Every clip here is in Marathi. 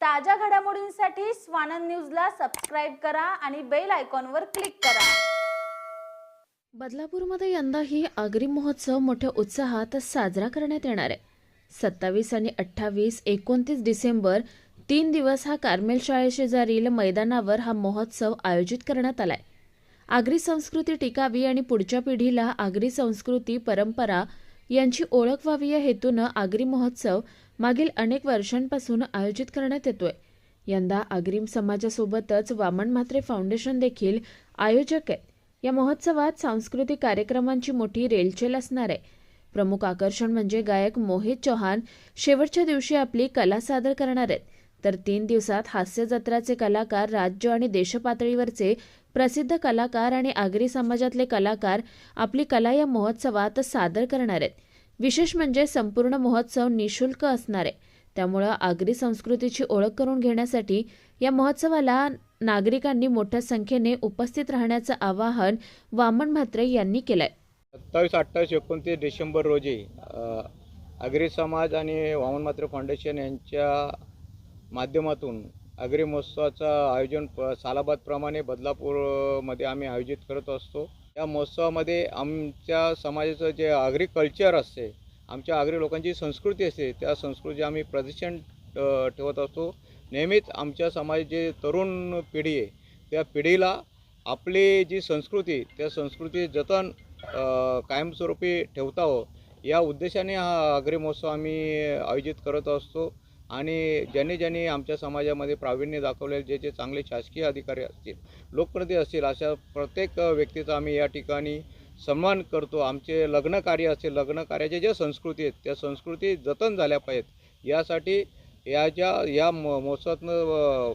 ताज्या घडामोडींसाठी स्वानंद न्यूजला सबस्क्राईब करा आणि बेल आयकॉनवर क्लिक करा. बदलापूरमध्ये यंदाही आगरी महोत्सव मोठ्या उत्साहात साजरा करण्यात येणार आहे. सत्तावीस आणि अठ्ठावीस एकोणतीस डिसेंबर तीन दिवस हा कार्मेल शाळेशेजारील मैदानावर हा महोत्सव आयोजित करण्यात आलाय. आगरी संस्कृती टिकावी आणि पुढच्या पिढीला आगरी संस्कृती परंपरा यांची ओळख व्हावी या हेतूनं आगरी महोत्सव मागील अनेक वर्षांपासून आयोजित करण्यात येतोय. यंदा आग्रीम समाजासोबतच वामन म्हात्रे फाउंडेशन देखील आयोजक आहे या महोत्सवात सांस्कृतिक कार्यक्रमांची मोठी रेलचेल असणार आहे. प्रमुख आकर्षण म्हणजे गायक मोहित चौहान शेवटच्या दिवशी आपली कला सादर करणार आहेत. तर तीन दिवसात हास्य जत्राचे कलाकार राज्य आणि देशपातळीवरचे प्रसिद्ध कलाकार आणि आगरी समाजातले कलाकार आपली कला या महोत्सवात सादर करणार आहेत. विशेष म्हणजे संपूर्ण महोत्सव निशुल्क असणार आहे. त्यामुळं आगरी संस्कृतीची ओळख करून घेण्यासाठी या महोत्सवाला नागरिकांनी मोठ्या संख्येने उपस्थित राहण्याचं आवाहन वामन म्हात्रे यांनी केलंय. सत्तावीस अठ्ठावीस एकोणतीस डिसेंबर रोजी आगरी समाज आणि वामन मात्र फाउंडेशन यांच्या माध्यमातून आगरी महोत्सवाचं आयोजन प सालाबादप्रमाणे बदलापूरमध्ये आम्ही आयोजित करत असतो. या महोत्सवामध्ये आमच्या समाजाचं जे आगरी कल्चर असते आमच्या आगरी लोकांची संस्कृती असते त्या संस्कृती आम्ही प्रदर्शन ठेवत असतो. नेहमीच आमच्या समाज जे तरुण पिढी आहे त्या पिढीला आपली जी संस्कृती त्या संस्कृती जतन कायमस्वरूपी ठेवता हो या उद्देशाने हा आगरी महोत्सव आम्ही आयोजित करत असतो. आणि ज्यांनी ज्यांनी आमच्या समाजामध्ये प्रावीण्य दाखवलेले जे जे चांगले शासकीय अधिकारी असतील लोकप्रतिनिधी असतील अशा प्रत्येक व्यक्तीचा आम्ही या ठिकाणी सन्मान करतो. आमचे लग्न कार्य असेल लग्न कार्याच्या ज्या संस्कृती आहेत त्या संस्कृती जतन झाल्या पाहिजेत. यासाठी या ज्या या म महोत्सवातनं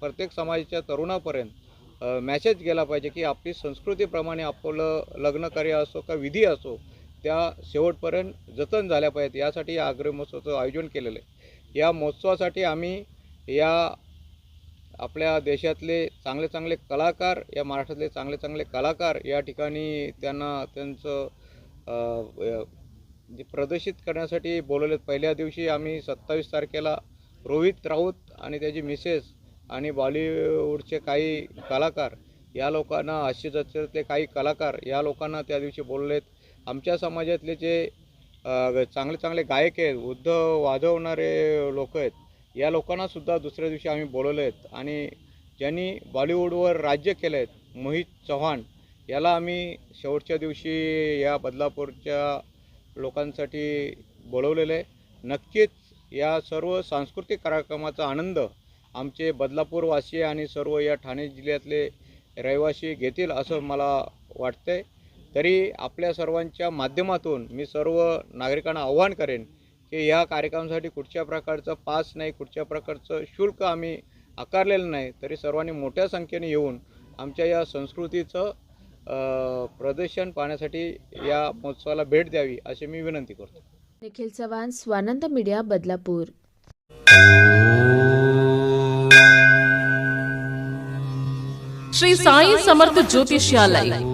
प्रत्येक समाजाच्या तरुणापर्यंत मॅसेज गेला पाहिजे की आपली संस्कृतीप्रमाणे आपलं लग्न कार्य असो का विधी असो त्या शेवटपर्यंत जतन झाल्या पाहिजेत. यासाठी या आग्रह महोत्सवाचं आयोजन केलेलं आहे. या महोत्सवासाठी आम्ही या आपल्या देशातले चांगले चांगले कलाकार या महाराष्ट्रातले चांगले चांगले कलाकार या ठिकाणी त्यांना त्यांचं जे प्रदर्शित करण्यासाठी बोलवलेत. पहिल्या दिवशी आम्ही सत्तावीस तारखेला रोहित राऊत आणि त्याची मिसेस आणि बॉलिवूडचे काही कलाकार या लोकांना हास्य काही कलाकार या लोकांना त्या दिवशी बोललेत आमच्या समाजातले जे चांगले चांगले गायक आहेत वृद्ध वाजवणारे लोक आहेत. या लोकांनासुद्धा दुसऱ्या दिवशी आम्ही बोलवले आहेत. आणि ज्यांनी बॉलिवूडवर राज्य केलं आहेत मोहित चव्हाण याला आम्ही शेवटच्या दिवशी या बदलापूरच्या लोकांसाठी बोलवलेलं आहे. नक्कीच या सर्व सांस्कृतिक कार्यक्रमाचा आनंद आमचे बदलापूरवासी आणि सर्व या ठाणे जिल्ह्यातले रहिवासी घेतील असं मला वाटतंय. तरी आपल्या सर्वांच्या माध्यमातून मी सर्व नागरिकांना आव्हान करेन की या कार्यक्रमासाठी कुठच्या प्रकारचं पास नाही कुठच्या प्रकारचं शुल्क आम्ही आकारलेलं नाही तरी सर्वांनी मोठ्या संख्येने येऊन आमच्या या संस्कृतीचं प्रदर्शन पाहण्यासाठी या महोत्सवाला भेट द्यावी अशी मी विनंती करतो. Nikhil Chavan Swanand media Badlapur. Shri Sai Samarth Jyotishalay.